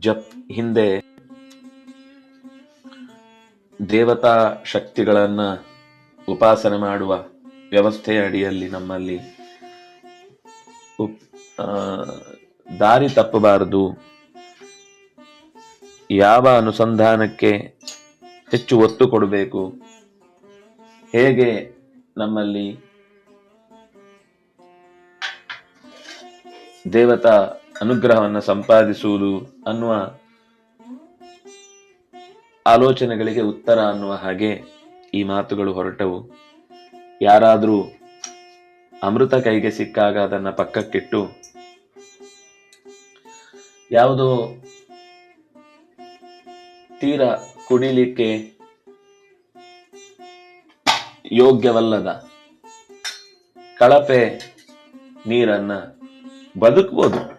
ಜಪ್ ಹಿಂದೆ ದೇವತಾ ಶಕ್ತಿಗಳನ್ನ ಉಪಾಸನೆ ಮಾಡುವ ವ್ಯವಸ್ಥೆಯ ಅಡಿಯಲ್ಲಿ ನಮ್ಮಲ್ಲಿ. ದಾರಿ ತಪ್ಪಬಾರದು. ಯಾವ ಅನುಸಂಧಾನಕ್ಕೆ ಹೆಚ್ಚು ಒತ್ತು ಕೊಡಬೇಕು? ಹೇಗೆ ನಮ್ಮಲ್ಲಿ ದೇವತಾ ಅನುಗ್ರಹವನ್ನು ಸಂಪಾದಿಸುವುದು ಅನ್ನುವ ಆಲೋಚನೆಗಳಿಗೆ ಉತ್ತರ ಅನ್ನುವ ಹಾಗೆ ಈ ಮಾತುಗಳು ಹೊರಟವು. ಯಾರಾದರೂ ಅಮೃತ ಕೈಗೆ ಸಿಕ್ಕಾಗ ಅದನ್ನ ಪಕ್ಕಕ್ಕಿಟ್ಟು ಯಾವುದೋ ತೀರ ಕುಡಿಲಿಕ್ಕೆ ಯೋಗ್ಯವಲ್ಲದ ಕಳಪೆ ನೀರನ್ನ ಬದುಕಬಹುದು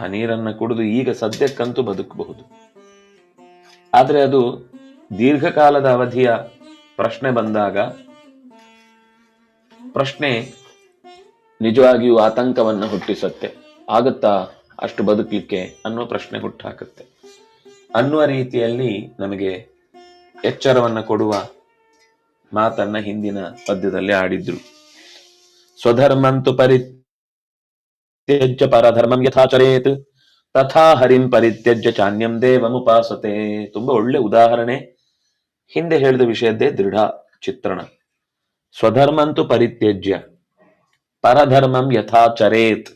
ಆ ನೀರನ್ನು ಕುಡಿದು ಈಗ ಸದ್ಯಕ್ಕಂತೂ ಬದುಕಬಹುದು. ಆದರೆ ಅದು ದೀರ್ಘಕಾಲದ ಅವಧಿಯ ಪ್ರಶ್ನೆ ಬಂದಾಗ ಪ್ರಶ್ನೆ ನಿಜವಾಗಿಯೂ ಆತಂಕವನ್ನು ಹುಟ್ಟಿಸುತ್ತೆ. ಆಗುತ್ತಾ ಅಷ್ಟು ಬದುಕಲಿಕ್ಕೆ ಅನ್ನುವ ಪ್ರಶ್ನೆ ಹುಟ್ಟಾಕುತ್ತೆ. ಅನ್ನುವ ರೀತಿಯಲ್ಲಿ ನಮಗೆ ಎಚ್ಚರವನ್ನು ಕೊಡುವ ಮಾತನ್ನ ಹಿಂದಿನ ಪದ್ಯದಲ್ಲಿ ಆಡಿದ್ರು ಸ್ವಧರ್ಮಂತು ಪರಿತ್ಯಜ್ಯ ಪರಧರ್ಮಂ ಯಥಾಚರೇತ್ ತಥಾ ಹರಿಂ ಪರಿತ್ಯಜ್ಯ ಚಾನ್ಯಂ ದೇವಮುಪಾಸತೆ ತುಂಬಾ ಒಳ್ಳೆ ಉದಾಹರಣೆ। ಹಿಂದೆ ಹೇಳಿದ ವಿಷಯದ್ದೇ ದೃಢ ಚಿತ್ರಣ। ಸ್ವಧರ್ಮಂತು ಪರಿತ್ಯಜ್ಯ। ಪರಧರ್ಮಂ ಯಥಾಚರೇತ್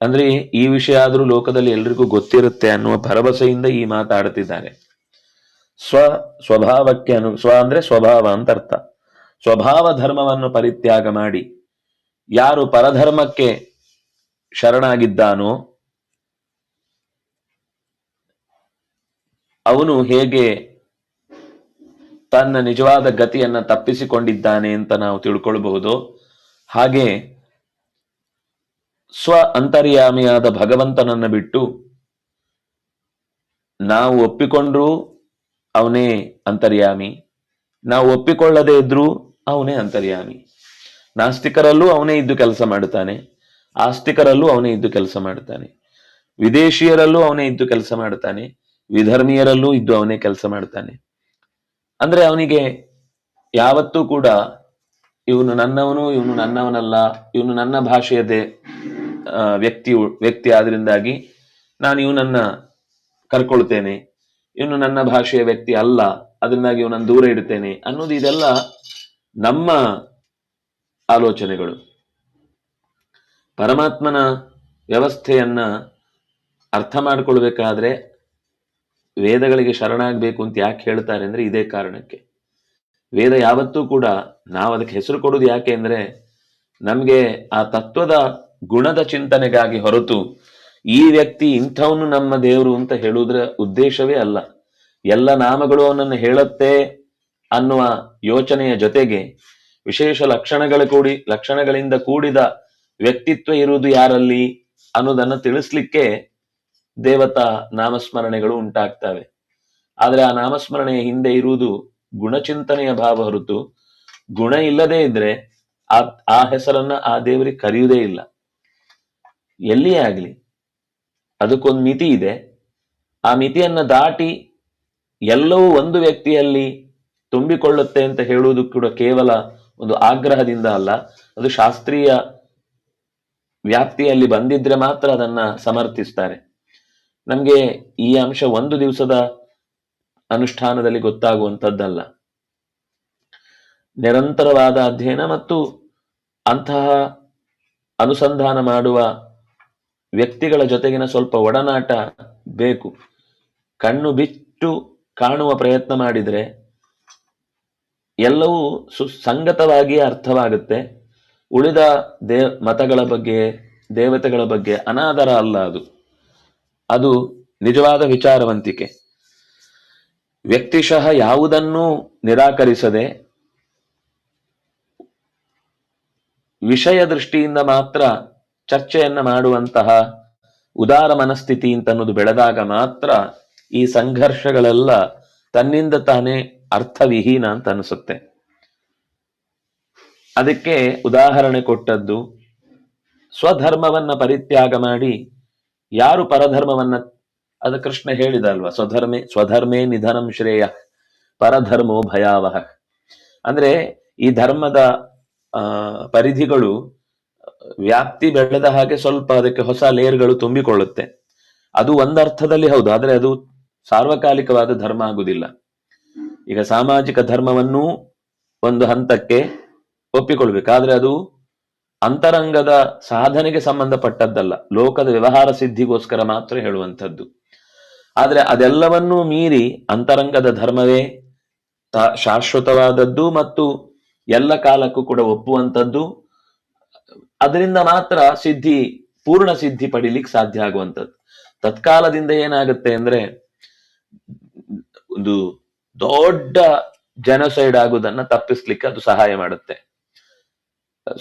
ಅಂದ್ರೆ ಈ ವಿಷಯ ಆದ್ರೂ ಲೋಕದಲ್ಲಿ ಎಲ್ರಿಗೂ ಗೊತ್ತಿರುತ್ತೆ ಅನ್ನುವ ಭರವಸೆಯಿಂದ ಈ ಮಾತಾಡುತ್ತಿದ್ದಾರೆ ಸ್ವ, ಸ್ವಭಾವಕ್ಕೆ ಅನು, ಸ್ವ ಅಂದ್ರೆ ಸ್ವಭಾವ ಅಂತ ಅರ್ಥ। ಸ್ವಭಾವ ಧರ್ಮವನ್ನು ಪರಿತ್ಯಾಗ ಮಾಡಿ। ಯಾರು ಪರಧರ್ಮಕ್ಕೆ ಶರಣಾಗಿದ್ದಾನೋ? ಅವನು ಹೇಗೆ ತನ್ನ ನಿಜವಾದ ಗತಿಯನ್ನ ತಪ್ಪಿಸಿಕೊಂಡಿದ್ದಾನೆ ಅಂತ ನಾವು ತಿಳ್ಕೊಳ್ಬಹುದು. ಹಾಗೆ ಸ್ವ ಅಂತರ್ಯಾಮಿಯಾದ ಭಗವಂತನನ್ನ ಬಿಟ್ಟು ನಾವು ಒಪ್ಪಿಕೊಂಡ್ರೂ ಅವನೇ ಅಂತರ್ಯಾಮಿ. ನಾವು ಒಪ್ಪಿಕೊಳ್ಳದೇ ಇದ್ರೂ ಅವನೇ ಅಂತರ್ಯಾಮಿ. ನಾಸ್ತಿಕರಲ್ಲೂ ಅವನೇ ಇದ್ದು ಕೆಲಸ ಮಾಡುತ್ತಾನೆ. ಆಸ್ತಿಕರಲ್ಲೂ ಅವನೇ ಇದ್ದು ಕೆಲಸ ಮಾಡ್ತಾನೆ ವಿದೇಶಿಯರಲ್ಲೂ ಅವನೇ ಇದ್ದು ಕೆಲಸ ಮಾಡ್ತಾನೆ ವಿಧರ್ಮೀಯರಲ್ಲೂ ಇದ್ದು ಅವನೇ ಕೆಲಸ ಮಾಡ್ತಾನೆ ಅಂದ್ರೆ ಅವನಿಗೆ ಯಾವತ್ತೂ ಕೂಡ ಇವನು ನನ್ನವನು, ಇವನು ನನ್ನವನಲ್ಲ, ಇವನು ನನ್ನ ಭಾಷೆಯದೇ ವ್ಯಕ್ತಿ ವ್ಯಕ್ತಿ ಆದ್ರಿಂದಾಗಿ ನಾನು ಇವನನ್ನ ಕರ್ಕೊಳ್ತೇನೆ. ಇವನು ನನ್ನ ಭಾಷೆಯ ವ್ಯಕ್ತಿ ಅಲ್ಲ ಅದರಿಂದಾಗಿ ಇವನನ್ನು ದೂರ ಇಡ್ತೇನೆ ಅನ್ನೋದು ಇದೆಲ್ಲ ನಮ್ಮ ಆಲೋಚನೆಗಳು. ಪರಮಾತ್ಮನ ವ್ಯವಸ್ಥೆಯನ್ನ ಅರ್ಥ ಮಾಡಿಕೊಳ್ಬೇಕಾದ್ರೆ ವೇದಗಳಿಗೆ ಶರಣಾಗಬೇಕು ಅಂತ ಯಾಕೆ ಹೇಳ್ತಾರೆ ಅಂದ್ರೆ ಇದೇ ಕಾರಣಕ್ಕೆ. ವೇದ ಯಾವತ್ತೂ ಕೂಡ ನಾವು ಅದಕ್ಕೆ ಹೆಸರು ಕೊಡೋದು ಯಾಕೆ ಅಂದರೆ ನಮಗೆ ಆ ತತ್ವದ ಗುಣದ ಚಿಂತನೆಗಾಗಿ ಹೊರತು ಈ ವ್ಯಕ್ತಿ ಇಂಥವನು ನಮ್ಮ ದೇವರು ಅಂತ ಹೇಳುವುದರ ಉದ್ದೇಶವೇ ಅಲ್ಲ. ಎಲ್ಲ ನಾಮಗಳು ಅವನನ್ನು ಹೇಳುತ್ತೆ ಅನ್ನುವ ಯೋಚನೆಯ ಜೊತೆಗೆ ವಿಶೇಷ ಲಕ್ಷಣಗಳ ಕೂಡಿ ಲಕ್ಷಣಗಳಿಂದ ಕೂಡಿದ ವ್ಯಕ್ತಿತ್ವ ಇರುವುದು ಯಾರಲ್ಲಿ ಅನ್ನೋದನ್ನ ತಿಳಿಸ್ಲಿಕ್ಕೆ ದೇವತಾ ನಾಮಸ್ಮರಣೆಗಳು ಉಂಟಾಗ್ತವೆ. ಆದ್ರೆ ಆ ನಾಮಸ್ಮರಣೆಯ ಹಿಂದೆ ಇರುವುದು ಗುಣಚಿಂತನೆಯ ಭಾವ ಹೊರತು ಗುಣ ಇಲ್ಲದೇ ಇದ್ರೆ ಆ ಆ ಹೆಸರನ್ನ ಆ ದೇವರಿಗೆ ಕರೆಯುವುದೇ ಇಲ್ಲ. ಎಲ್ಲಿಯೇ ಆಗ್ಲಿ? ಅದಕ್ಕೊಂದು ಮಿತಿ ಇದೆ. ಆ ಮಿತಿಯನ್ನ ದಾಟಿ ಎಲ್ಲವೂ ಒಂದು ವ್ಯಕ್ತಿಯಲ್ಲಿ ತುಂಬಿಕೊಳ್ಳುತ್ತೆ ಅಂತ ಹೇಳುವುದು ಕೂಡ ಕೇವಲ ಒಂದು ಆಗ್ರಹದಿಂದ ಅಲ್ಲ. ಅದು ಶಾಸ್ತ್ರೀಯ ವ್ಯಾಪ್ತಿಯಲ್ಲಿ ಬಂದಿದ್ರೆ ಮಾತ್ರ ಅದನ್ನ ಸಮರ್ಥಿಸ್ತಾರೆ. ನಮ್ಗೆ ಈ ಅಂಶ ಒಂದು ದಿವಸದ ಅನುಷ್ಠಾನದಲ್ಲಿ ಗೊತ್ತಾಗುವಂಥದ್ದಲ್ಲ. ನಿರಂತರವಾದ ಅಧ್ಯಯನ ಮತ್ತು ಅಂತಹ ಅನುಸಂಧಾನ ಮಾಡುವ ವ್ಯಕ್ತಿಗಳ ಜೊತೆಗಿನ ಸ್ವಲ್ಪ ಒಡನಾಟ ಬೇಕು. ಕಣ್ಣು ಬಿಟ್ಟು ಕಾಣುವ ಪ್ರಯತ್ನ ಮಾಡಿದರೆ ಎಲ್ಲವೂ ಸುಸಂಗತವಾಗಿ ಅರ್ಥವಾಗುತ್ತೆ. ಉಳಿದ ದೇ, ಮತಗಳ ಬಗ್ಗೆ, ದೇವತೆಗಳ ಬಗ್ಗೆ ಅನಾದರ ಅಲ್ಲ ಅದು. ಅದು ನಿಜವಾದ ವಿಚಾರವಂತಿಕೆ. ವ್ಯಕ್ತಿಶಃ ಯಾವುದನ್ನೂ ನಿರಾಕರಿಸದೆ ವಿಷಯ ದೃಷ್ಟಿಯಿಂದ ಮಾತ್ರ ಚರ್ಚೆಯನ್ನ ಮಾಡುವಂತಹ ಉದಾರ ಮನಸ್ಥಿತಿ ಅಂತ ಅನ್ನೋದು ಬೆಳೆದಾಗ ಮಾತ್ರ ಈ ಸಂಘರ್ಷಗಳೆಲ್ಲ ತನ್ನಿಂದ ತಾನೇ ಅರ್ಥವಿಹೀನ ಅಂತ ಅನಿಸುತ್ತೆ ಅದಕ್ಕೆ ಉದಾಹರಣೆ ಕೊಟ್ಟದ್ದು, ಸ್ವಧರ್ಮವನ್ನ ಪರಿತ್ಯಾಗ ಮಾಡಿ ಯಾರು ಪರಧರ್ಮವನ್ನ, ಅದು ಕೃಷ್ಣ ಹೇಳಿದ ಅಲ್ವಾ ಸ್ವಧರ್ಮೇ ಸ್ವಧರ್ಮೇ ನಿಧನಂ ಶ್ರೇಯ, ಪರಧರ್ಮೋ ಭಯಾವಹ. ಅಂದ್ರೆ ಈ ಧರ್ಮದ ಪರಿಧಿಗಳು ವ್ಯಾಪ್ತಿ ಬೆಳೆದ ಹಾಗೆ ಸ್ವಲ್ಪ ಅದಕ್ಕೆ ಹೊಸ ಲೇಯರ್ಗಳು ತುಂಬಿಕೊಳ್ಳುತ್ತೆ. ಅದು ಒಂದರ್ಥದಲ್ಲಿ ಹೌದು, ಆದರೆ ಅದು ಸಾರ್ವಕಾಲಿಕವಾದ ಧರ್ಮ ಆಗುದಿಲ್ಲ. ಈಗ ಸಾಮಾಜಿಕ ಧರ್ಮವನ್ನು ಒಂದು ಹಂತಕ್ಕೆ ಒಪ್ಪಿಕೊಳ್ಬೇಕು ಆದ್ರೆ ಅದು ಅಂತರಂಗದ ಸಾಧನೆಗೆ ಸಂಬಂಧಪಟ್ಟದ್ದಲ್ಲ, ಲೋಕದ ವ್ಯವಹಾರ ಸಿದ್ಧಿಗೋಸ್ಕರ ಮಾತ್ರ ಹೇಳುವಂಥದ್ದು. ಆದ್ರೆ ಅದೆಲ್ಲವನ್ನೂ ಮೀರಿ ಅಂತರಂಗದ ಧರ್ಮವೇ ಶಾಶ್ವತವಾದದ್ದು ಮತ್ತು ಎಲ್ಲ ಕಾಲಕ್ಕೂ ಕೂಡ ಒಪ್ಪುವಂಥದ್ದು. ಅದರಿಂದ ಮಾತ್ರ ಸಿದ್ಧಿ, ಪೂರ್ಣ ಸಿದ್ಧಿ ಪಡಿಲಿಕ್ಕೆ ಸಾಧ್ಯ ಆಗುವಂಥದ್ದು. ತತ್ಕಾಲದಿಂದ ಏನಾಗುತ್ತೆ ಅಂದ್ರೆ ಒಂದು ದೊಡ್ಡ ಜನಸೈಡ್ ಆಗುವುದನ್ನ ತಪ್ಪಿಸ್ಲಿಕ್ಕೆ ಅದು ಸಹಾಯ ಮಾಡುತ್ತೆ.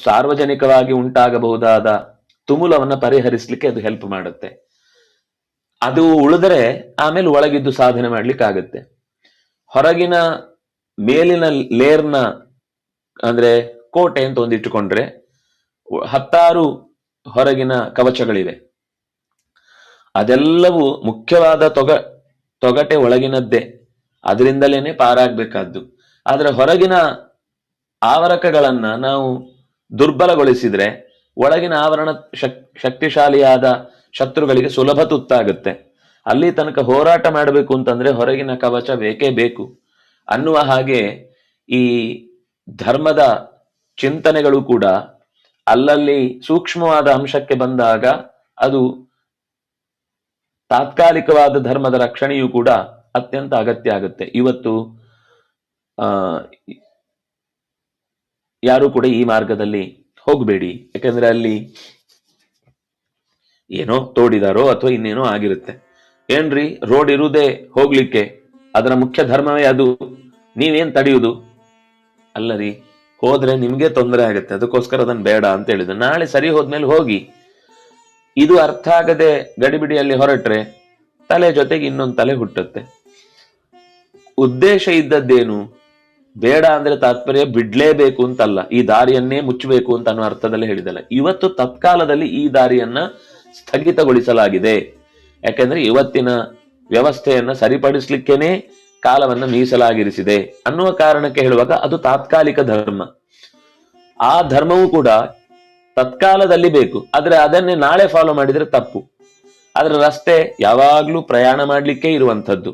ಸಾರ್ವಜನಿಕವಾಗಿ ಉಂಟಾಗಬಹುದಾದ ತುಮುಲವನ್ನ ಪರಿಹರಿಸಲಿಕ್ಕೆ ಅದು ಹೆಲ್ಪ್ ಮಾಡುತ್ತೆ. ಅದು ಉಳಿದರೆ ಆಮೇಲೆ ಒಳಗಿದ್ದು ಸಾಧನೆ ಮಾಡ್ಲಿಕ್ಕೆ ಆಗುತ್ತೆ ಹೊರಗಿನ ಮೇಲಿನ ಲೇರ್ನ ಅಂದ್ರೆ ಕೋಟೆ ಅಂತ ಒಂದಿಟ್ಟುಕೊಂಡ್ರೆ ಹತ್ತಾರು ಹೊರಗಿನ ಕವಚಗಳಿವೆ. ಅದೆಲ್ಲವೂ ಮುಖ್ಯವಾದ ತೊಗ, ತೊಗಟೆ ಒಳಗಿನದ್ದೇ. ಅದರಿಂದಲೇನೆ ಪಾರಾಗ್ಬೇಕಾದ್ದು. ಆದ್ರೆ ಹೊರಗಿನ ಆವರಕಗಳನ್ನ ನಾವು ದುರ್ಬಲಗೊಳಿಸಿದ್ರೆ ಒಳಗಿನ ಆವರಣ ಶಕ್, ಶಕ್ತಿಶಾಲಿಯಾದ ಶತ್ರುಗಳಿಗೆ ಸುಲಭ ತುತ್ತಾಗುತ್ತೆ. ಅಲ್ಲಿ ತನಕ ಹೋರಾಟ ಮಾಡಬೇಕು ಅಂತಂದ್ರೆ ಹೊರಗಿನ ಕವಚ ಬೇಕೇ ಬೇಕು. ಅನ್ನುವ ಹಾಗೆ ಈ ಧರ್ಮದ ಚಿಂತನೆಗಳು ಕೂಡ ಅಲ್ಲಲ್ಲಿ ಸೂಕ್ಷ್ಮವಾದ ಅಂಶಕ್ಕೆ ಬಂದಾಗ ಅದು ತಾತ್ಕಾಲಿಕವಾದ ಧರ್ಮದ ರಕ್ಷಣೆಯೂ ಕೂಡ ಅತ್ಯಂತ ಅಗತ್ಯ ಆಗುತ್ತೆ. ಇವತ್ತು ಯಾರು ಕೂಡ ಈ ಮಾರ್ಗದಲ್ಲಿ ಹೋಗಬೇಡಿ. ಯಾಕಂದ್ರೆ ಅಲ್ಲಿ ಏನೋ ತೋಡಿದಾರೋ ಅಥವಾ ಇನ್ನೇನೋ ಆಗಿರುತ್ತೆ. ಏನ್ರಿ? ರೋಡ್ ಇರುವುದೇ ಹೋಗ್ಲಿಕ್ಕೆ. ಅದರ ಮುಖ್ಯ ಧರ್ಮವೇ ಅದು. ನೀವೇನ್ ತಡೆಯುವುದು? ಅಲ್ಲರಿ, ಹೋದ್ರೆ ನಿಮ್ಗೆ ತೊಂದರೆ ಆಗುತ್ತೆ. ಅದಕ್ಕೋಸ್ಕರ ಅದನ್ನ ಬೇಡ ಅಂತ ಹೇಳಿದ್ರು. ನಾಳೆ ಸರಿ ಹೋದ್ಮೇಲೆ ಹೋಗಿ. ಇದು ಅರ್ಥ ಆಗದೆ ಗಡಿಬಿಡಿಯಲ್ಲಿ ಹೊರಟ್ರೆ ತಲೆ ಜೊತೆಗೆ ಇನ್ನೊಂದು ತಲೆ ಹುಟ್ಟುತ್ತೆ. ಉದ್ದೇಶ ಇದ್ದದ್ದೇನು? ಬೇಡ ಅಂದ್ರೆ ತಾತ್ಪರ್ಯ ಬಿಡ್ಲೇಬೇಕು ಅಂತಲ್ಲ, ಈ ದಾರಿಯನ್ನೇ ಮುಚ್ಚಬೇಕು ಅಂತ ಅನ್ನೋ ಅರ್ಥದಲ್ಲಿ ಹೇಳಿದಲ್ಲ ಇವತ್ತು ತತ್ಕಾಲದಲ್ಲಿ ಈ ದಾರಿಯನ್ನ ಸ್ಥಗಿತಗೊಳಿಸಲಾಗಿದೆ. ಯಾಕಂದ್ರೆ ಇವತ್ತಿನ ವ್ಯವಸ್ಥೆಯನ್ನ ಸರಿಪಡಿಸ್ಲಿಕ್ಕೇನೆ ಕಾಲವನ್ನ ಮೀಸಲಾಗಿರಿಸಿದೆ ಅನ್ನುವ ಕಾರಣಕ್ಕೆ ಹೇಳುವಾಗ ಅದು ತಾತ್ಕಾಲಿಕ ಧರ್ಮ. ಆ ಧರ್ಮವೂ ಕೂಡ ತತ್ಕಾಲದಲ್ಲಿ ಬೇಕು, ಆದ್ರೆ ಅದನ್ನೇ ನಾಳೆ ಫಾಲೋ ಮಾಡಿದ್ರೆ ತಪ್ಪು. ಆದ್ರೆ ರಸ್ತೆ ಯಾವಾಗ್ಲೂ ಪ್ರಯಾಣ ಮಾಡ್ಲಿಕ್ಕೆ ಇರುವಂಥದ್ದು.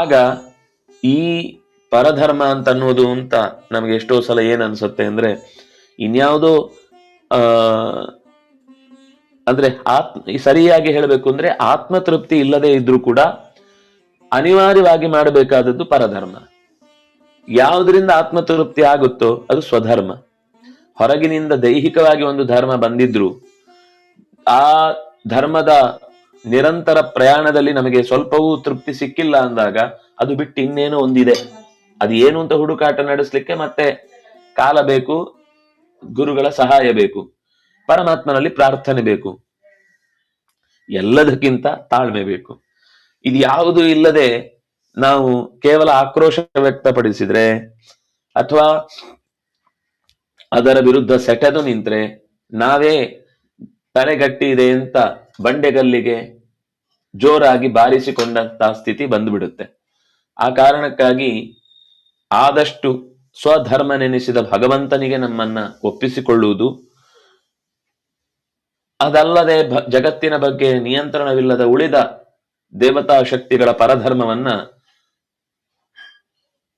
ಆಗ ಈ ಪರಧರ್ಮ ಅಂತ ಅನ್ನೋದು ಅಂತ ನಮ್ಗೆ ಎಷ್ಟೋ ಸಲ ಏನ್ ಅನ್ಸುತ್ತೆ ಅಂದ್ರೆ ಇನ್ಯಾವುದೋ, ಆ, ಅಂದ್ರೆ ಆತ್ಮ ಸರಿಯಾಗಿ ಹೇಳಬೇಕು ಅಂದ್ರೆ ಆತ್ಮತೃಪ್ತಿ ಇಲ್ಲದೆ ಇದ್ರೂ ಕೂಡ ಅನಿವಾರ್ಯವಾಗಿ ಮಾಡಬೇಕಾದದ್ದು ಪರಧರ್ಮ. ಯಾವುದರಿಂದ ಆತ್ಮತೃಪ್ತಿ ಆಗುತ್ತೋ ಅದು ಸ್ವಧರ್ಮ. ಹೊರಗಿನಿಂದ ದೈಹಿಕವಾಗಿ ಒಂದು ಧರ್ಮ ಬಂದಿದ್ರು ಆ ಧರ್ಮದ ನಿರಂತರ ಪ್ರಯಾಣದಲ್ಲಿ ನಮಗೆ ಸ್ವಲ್ಪವೂ ತೃಪ್ತಿ ಸಿಕ್ಕಿಲ್ಲ ಅಂದಾಗ ಅದು ಬಿಟ್ಟು ಇನ್ನೇನೋ ಒಂದಿದೆ. ಅದು ಏನು ಅಂತ ಹುಡುಕಾಟ ನಡೆಸಲಿಕ್ಕೆ ಮತ್ತೆ ಕಾಲ ಬೇಕು, ಗುರುಗಳ ಸಹಾಯ ಬೇಕು, ಪರಮಾತ್ಮನಲ್ಲಿ ಪ್ರಾರ್ಥನೆ ಬೇಕು. ಎಲ್ಲದಕ್ಕಿಂತ ತಾಳ್ಮೆ ಬೇಕು. ಇದು ಯಾವುದು ಇಲ್ಲದೆ ನಾವು ಕೇವಲ ಆಕ್ರೋಶ ವ್ಯಕ್ತಪಡಿಸಿದ್ರೆ ಅಥವಾ ಅದರ ವಿರುದ್ಧ ಸೆಟೆದು ನಿಂತ್ರೆ ನಾವೇ ತಲೆಗಟ್ಟಿ ಇದೆ ಅಂತ ಬಂಡೆಗಲ್ಲಿಗೆ ಜೋರಾಗಿ ಬಾರಿಸಿಕೊಂಡಂತ ಸ್ಥಿತಿ ಬಂದ್ಬಿಡುತ್ತೆ. ಆ ಕಾರಣಕ್ಕಾಗಿ ಆದಷ್ಟು ಸ್ವಧರ್ಮ ನೆನೆಸಿದ ಭಗವಂತನಿಗೆ ನಮ್ಮನ್ನ ಒಪ್ಪಿಸಿಕೊಳ್ಳುವುದು. ಅದಲ್ಲದೆ ಜಗತ್ತಿನ ಬಗ್ಗೆ ನಿಯಂತ್ರಣವಿಲ್ಲದ ಉಳಿದ ದೇವತಾ ಶಕ್ತಿಗಳ ಪರಧರ್ಮವನ್ನ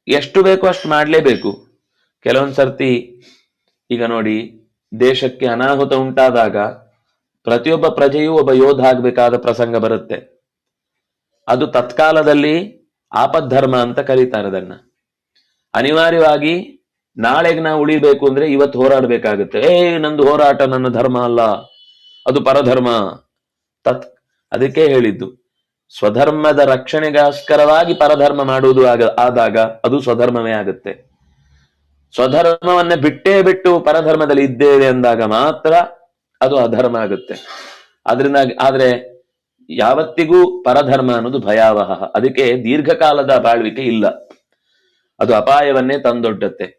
ಎಷ್ಟು ಬೇಕೋ ಅಷ್ಟು ಮಾಡಲೇಬೇಕು. ಕೆಲವೊಂದ್ ಸರ್ತಿ ಈಗ ನೋಡಿ, ದೇಶಕ್ಕೆ ಅನಾಹುತ ಉಂಟಾದಾಗ ಪ್ರತಿಯೊಬ್ಬ ಪ್ರಜೆಯೂ ಒಬ್ಬ ಯೋಧ ಆಗ್ಬೇಕಾದ ಪ್ರಸಂಗ ಬರುತ್ತೆ. ಅದು ತತ್ಕಾಲದಲ್ಲಿ ಆಪದ್ಧರ್ಮ ಅಂತ ಕರೀತಾರೆ ಅದನ್ನ. ಅನಿವಾರ್ಯವಾಗಿ ನಾಳೆಗೆ ನಾವು ಉಳಿಬೇಕು ಅಂದ್ರೆ ಇವತ್ತು ಹೋರಾಡ್ಬೇಕಾಗುತ್ತೆ. ಏ, ನಂದು ಹೋರಾಟ ನನ್ನ ಧರ್ಮ ಅಲ್ಲ. ಅದು ಪರಧರ್ಮ. ತತ್, ಅದಕ್ಕೆ ಹೇಳಿದ್ದು. ಸ್ವಧರ್ಮದ ರಕ್ಷಣೆಗೋಸ್ಕರವಾಗಿ ಪರಧರ್ಮ ಮಾಡುವುದು ಆಗ, ಆದಾಗ ಅದು ಸ್ವಧರ್ಮವೇ ಆಗುತ್ತೆ. ಸ್ವಧರ್ಮವನ್ನ ಬಿಟ್ಟೇ ಬಿಟ್ಟು ಪರಧರ್ಮದಲ್ಲಿ ಇದ್ದೇವೆ ಅಂದಾಗ ಮಾತ್ರ ಅದು ಅಧರ್ಮ ಆಗುತ್ತೆ. ಅದರಿಂದ ಆದ್ರೆ ಯಾವತ್ತಿಗೂ ಪರಧರ್ಮ ಅನ್ನೋದು ಭಯಾವಹ. ಅದಕ್ಕೆ ದೀರ್ಘಕಾಲದ ಬಾಳ್ವಿಕೆ ಇಲ್ಲ. ಅದು ಅಪಾಯವನ್ನೇ ತಂದೊಡ್ಡತ್ತೆ.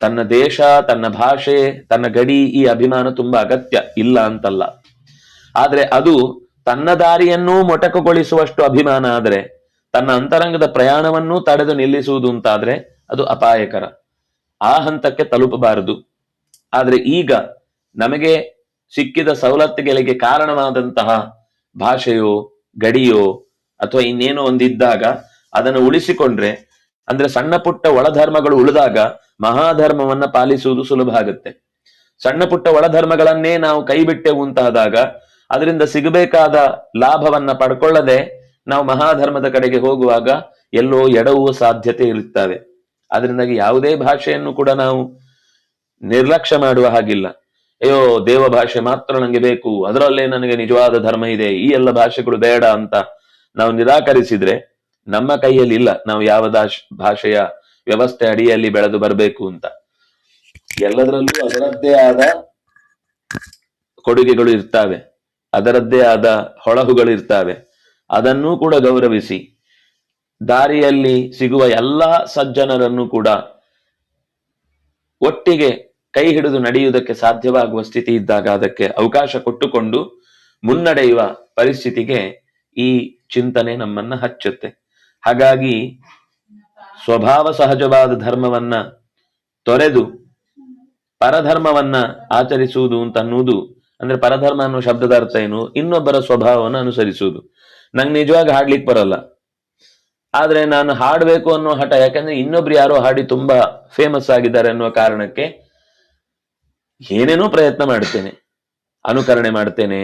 ತನ್ನ ದೇಶ, ತನ್ನ ಭಾಷೆ, ತನ್ನ ಗಡಿ ಈ ಅಭಿಮಾನ ತುಂಬಾ ಅಗತ್ಯ, ಇಲ್ಲ ಅಂತಲ್ಲ. ಆದ್ರೆ ಅದು ತನ್ನ ದಾರಿಯನ್ನೂ ಮೊಟಕುಗೊಳಿಸುವಷ್ಟು ಅಭಿಮಾನ ಆದರೆ, ತನ್ನ ಅಂತರಂಗದ ಪ್ರಯಾಣವನ್ನೂ ತಡೆದು ನಿಲ್ಲಿಸುವುದು ಅಂತಾದ್ರೆ ಅದು ಅಪಾಯಕರ. ಆ ಹಂತಕ್ಕೆ ತಲುಪಬಾರದು. ಆದ್ರೆ ಈಗ ನಮಗೆ ಸಿಕ್ಕಿದ ಸವಲತ್ತುಗಳಿಗೆ ಕಾರಣವಾದಂತಹ ಭಾಷೆಯೋ, ಗಡಿಯೋ ಅಥವಾ ಇನ್ನೇನೋ ಒಂದಿದ್ದಾಗ ಅದನ್ನು ಉಳಿಸಿಕೊಂಡ್ರೆ ಅಂದ್ರೆ ಸಣ್ಣ ಪುಟ್ಟ ಒಳಧರ್ಮಗಳು ಉಳಿದಾಗ ಮಹಾಧರ್ಮವನ್ನ ಪಾಲಿಸುವುದು ಸುಲಭ ಆಗುತ್ತೆ. ಸಣ್ಣ ಪುಟ್ಟ ಒಳಧರ್ಮಗಳನ್ನೇ ನಾವು ಕೈ ಬಿಟ್ಟೆವು ಅಂತಾದಾಗ ಅದರಿಂದ ಸಿಗಬೇಕಾದ ಲಾಭವನ್ನ ಪಡ್ಕೊಳ್ಳದೆ ನಾವು ಮಹಾಧರ್ಮದ ಕಡೆಗೆ ಹೋಗುವಾಗ ಎಲ್ಲೋ ಎಡವು ಸಾಧ್ಯತೆ ಇರುತ್ತವೆ. ಅದರಿಂದಾಗಿ ಯಾವುದೇ ಭಾಷೆಯನ್ನು ಕೂಡ ನಾವು ನಿರ್ಲಕ್ಷ್ಯ ಮಾಡುವ ಹಾಗಿಲ್ಲ. ಅಯ್ಯೋ, ದೇವ ಭಾಷೆ ಮಾತ್ರ ನನಗೆ ಬೇಕು, ಅದರಲ್ಲೇ ನನಗೆ ನಿಜವಾದ ಧರ್ಮ ಇದೆ, ಈ ಎಲ್ಲ ಭಾಷೆಗಳು ಬೇಡ ಅಂತ ನಾವು ನಿರಾಕರಿಸಿದ್ರೆ ನಮ್ಮ ಕೈಯಲ್ಲಿ ಇಲ್ಲ. ನಾವು ಯಾವ ದಾಶ್- ಭಾಷೆಯ ವ್ಯವಸ್ಥೆ ಅಡಿಯಲ್ಲಿ ಬೆಳೆದು ಬರಬೇಕು ಅಂತ. ಎಲ್ಲದರಲ್ಲೂ ಅದರದ್ದೇ ಆದ ಕೊಡುಗೆಗಳು ಇರ್ತವೆ. ಅದರದ್ದೇ ಆದ ಹೊಳಹುಗಳು ಇರ್ತವೆ. ಅದನ್ನೂ ಕೂಡ ಗೌರವಿಸಿ, ದಾರಿಯಲ್ಲಿ ಸಿಗುವ ಎಲ್ಲಾ ಸಜ್ಜನರನ್ನು ಕೂಡ ಒಟ್ಟಿಗೆ ಕೈ ಹಿಡಿದು ನಡೆಯುವುದಕ್ಕೆ ಸಾಧ್ಯವಾಗುವ ಸ್ಥಿತಿ ಇದ್ದಾಗ ಅದಕ್ಕೆ ಅವಕಾಶ ಕೊಟ್ಟುಕೊಂಡು ಮುನ್ನಡೆಯುವ ಪರಿಸ್ಥಿತಿಗೆ ಈ ಚಿಂತನೆ ನಮ್ಮನ್ನ ಹಚ್ಚುತ್ತೆ. ಹಾಗಾಗಿ ಸ್ವಭಾವ ಸಹಜವಾದ ಧರ್ಮವನ್ನ ತೊರೆದು ಪರಧರ್ಮವನ್ನ ಆಚರಿಸುವುದು ಅಂತ ಅನ್ನುವುದು, ಅಂದ್ರೆ ಪರಧರ್ಮ ಅನ್ನೋ ಶಬ್ದದ ಅರ್ಥ ಏನು? ಇನ್ನೊಬ್ಬರ ಸ್ವಭಾವವನ್ನು ಅನುಸರಿಸುವುದು. ನಂಗೆ ನಿಜವಾಗಿ ಹಾಡ್ಲಿಕ್ಕೆ ಬರಲ್ಲ. ಆದ್ರೆ ನಾನು ಹಾಡಬೇಕು ಅನ್ನೋ ಹಠ, ಯಾಕಂದ್ರೆ ಇನ್ನೊಬ್ರು ಯಾರೋ ಹಾಡಿ ತುಂಬಾ ಫೇಮಸ್ ಆಗಿದ್ದಾರೆ ಅನ್ನುವ ಕಾರಣಕ್ಕೆ ಏನೇನೋ ಪ್ರಯತ್ನ ಮಾಡ್ತೇನೆ, ಅನುಕರಣೆ ಮಾಡ್ತೇನೆ,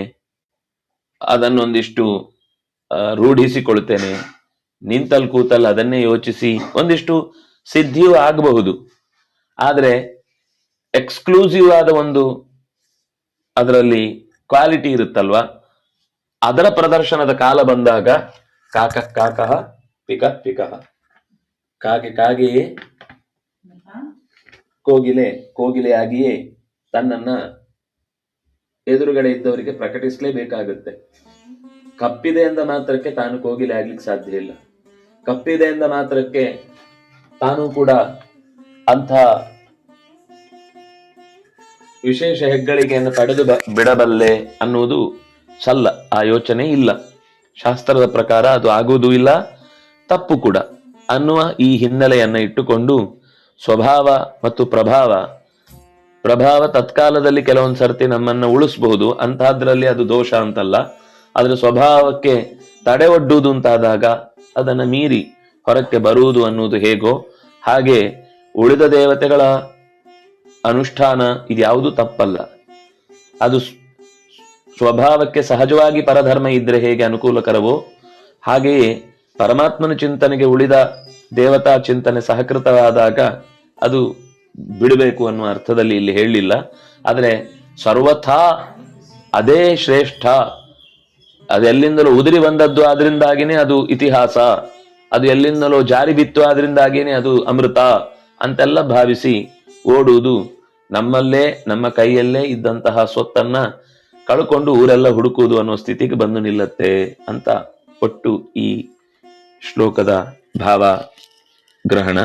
ಅದನ್ನೊಂದಿಷ್ಟು ರೂಢಿಸಿಕೊಳ್ತೇನೆ. ನಿಂತಲ್ ಕೂತಲ್ ಅದನ್ನೇ ಯೋಚಿಸಿ ಒಂದಿಷ್ಟು ಸಿದ್ಧಿಯೂ ಆಗಬಹುದು. ಆದರೆ ಎಕ್ಸ್ಕ್ಲೂಸಿವ್ ಆದ ಒಂದು ಅದರಲ್ಲಿ ಕ್ವಾಲಿಟಿ ಇರುತ್ತಲ್ವಾ? ಅದರ ಪ್ರದರ್ಶನದ ಕಾಲ ಬಂದಾಗ ಕಾಕ ಕಾಕಹ ಪಿಕ ಪಿಕಹ ಕಾಗೆ ಕಾಗೆಯೇ ಕೋಗಿಲೆ ಕೋಗಿಲೆಯಾಗಿಯೇ ತನ್ನನ್ನ ಎದುರುಗಡೆ ಇದ್ದವರಿಗೆ ಪ್ರಕಟಿಸಲೇಬೇಕಾಗುತ್ತೆ. ಕಪ್ಪಿದೆ ಎಂದ ಮಾತ್ರಕ್ಕೆ ತಾನು ಕೋಗಿಲೆ ಆಗ್ಲಿಕ್ಕೆ ಸಾಧ್ಯ ಇಲ್ಲ. ಕಪ್ಪಿದೆ ಎಂದ ಮಾತ್ರಕ್ಕೆ ತಾನು ಕೂಡ ಅಂಥ ವಿಶೇಷ ಹೆಗ್ಗಳಿಕೆಯನ್ನು ಪಡೆದು ಬಿಡಬಲ್ಲೆ ಅನ್ನುವುದು ಸಲ್ಲ. ಆ ಯೋಚನೆ ಇಲ್ಲ. ಶಾಸ್ತ್ರದ ಪ್ರಕಾರ ಅದು ಆಗುವುದೂ ಇಲ್ಲ, ತಪ್ಪು ಕೂಡ. ಅನ್ನುವ ಈ ಹಿನ್ನೆಲೆಯನ್ನು ಇಟ್ಟುಕೊಂಡು ಸ್ವಭಾವ ಮತ್ತು ಪ್ರಭಾವ ಪ್ರಭಾವ ತತ್ಕಾಲದಲ್ಲಿ ಕೆಲವೊಂದು ಸರ್ತಿ ನಮ್ಮನ್ನು ಉಳಿಸಬಹುದು. ಅಂತಹದ್ರಲ್ಲಿ ಅದು ದೋಷ ಅಂತಲ್ಲ. ಆದರೆ ಸ್ವಭಾವಕ್ಕೆ ತಡೆ ಒಡ್ಡುವುದು ಅಂತಾದಾಗ ಅದನ್ನ ಮೀರಿ ಹೊರಕ್ಕೆ ಬರುವುದು ಅನ್ನುವುದು ಹೇಗೋ ಹಾಗೆ ಉಳಿದ ದೇವತೆಗಳ ಅನುಷ್ಠಾನ ಇದ್ಯಾವುದು ತಪ್ಪಲ್ಲ. ಅದು ಸ್ವಭಾವಕ್ಕೆ ಸಹಜವಾಗಿ ಪರಧರ್ಮ ಇದ್ರೆ ಹೇಗೆ ಅನುಕೂಲಕರವೋ ಹಾಗೆಯೇ ಪರಮಾತ್ಮನ ಚಿಂತನೆಗೆ ಉಳಿದ ದೇವತಾ ಚಿಂತನೆ ಸಹಕೃತವಾದಾಗ ಅದು ಬಿಡಬೇಕು ಅನ್ನುವ ಅರ್ಥದಲ್ಲಿ ಇಲ್ಲಿ ಹೇಳಲಿಲ್ಲ ಆದರೆ ಸರ್ವಥಾ ಅದೇ ಶ್ರೇಷ್ಠ ಅದೆಲ್ಲಿಂದಲೂ ಉದುರಿ ಬಂದದ್ದು ಆದ್ರಿಂದಾಗಿನೇ ಅದು ಇತಿಹಾಸ. ಅದು ಎಲ್ಲಿಂದಲೋ ಜಾರಿ ಬಿತ್ತು ಆದ್ರಿಂದಾಗಿನೇ ಅದು ಅಮೃತ ಅಂತೆಲ್ಲ ಭಾವಿಸಿ ಓಡುವುದು. ನಮ್ಮಲ್ಲೇ, ನಮ್ಮ ಕೈಯಲ್ಲೇ ಇದ್ದಂತಹ ಸ್ವತ್ತನ್ನ ಕಳ್ಕೊಂಡು ಊರೆಲ್ಲ ಹುಡುಕುವುದು ಅನ್ನೋ ಸ್ಥಿತಿಗೆ ಬಂದು ನಿಲ್ಲತ್ತೆ ಅಂತ ಒಟ್ಟು ಈ ಶ್ಲೋಕದ ಭಾವ ಗ್ರಹಣ.